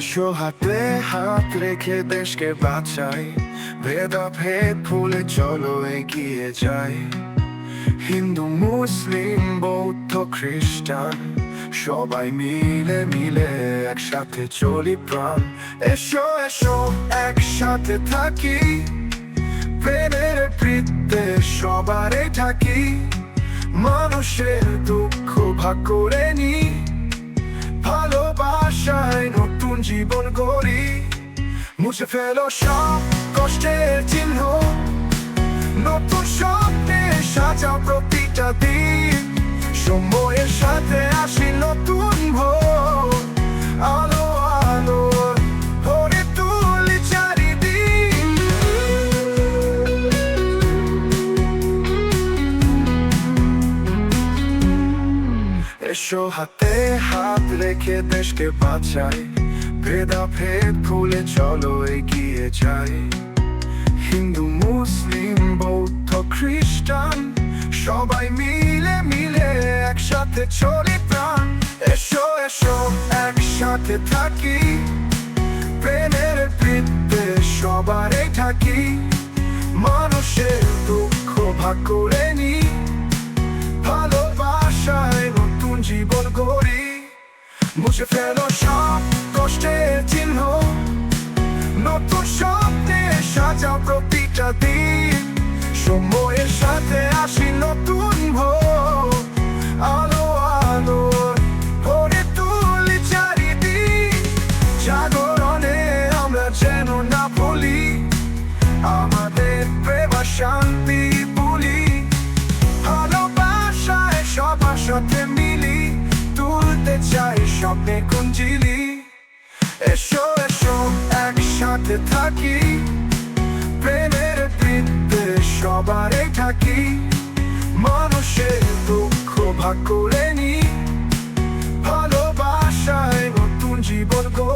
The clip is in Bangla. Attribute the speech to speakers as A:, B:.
A: এসো হাতে হাত রেখে দেশকে বাঁচাই। ভেদাভেদ ভুলে চলো এগিয়ে যাই। হিন্দু, মুসলিম, বৌদ্ধ, খ্রিস্টান, সবাই মিলে মিলে একসাথে চলি প্রাণ। এসো এসো, একসাথে থাকি। প্রেমের বৃত্তে সবারে থাকি মানুষের দুঃখ ভাগ করে নি। ভালোবাসায় নতুন জীবন গড়ি, মুছে ফেলো সব কষ্টের চিহ্ন। নতুন স্বপ্নে সাজাও প্রতিটা দিন। সময়ের সাথে আসি নতুন আলো আলো তুলি চারিদিন এসো হাতে হাত রেখে দেশকে বাঁচাই। ভেদাভেদ ভুলে চলো এগিয়ে যাই। হিন্দু, মুসলিম, বৌদ্ধ, খ্রিস্টান, সবাই মিলে মিলে একসাথে চলি প্রাণ। এসো এসো, একসাথে থাকি। প্রেমের মুছে ফেলো সব কষ্টের চিহ্ন। নতুন স্বপ্নে সাজাও প্রতিটা দিন। স্বপ্নে কুঞ্জিলি এসো এসো, একসাথে থাকি। প্রেমের বৃত্তে সবারে থাকি। মানুষের দুঃখ ভাগ করে নি। ভালোবাসায় নতুন জীবন গড়ি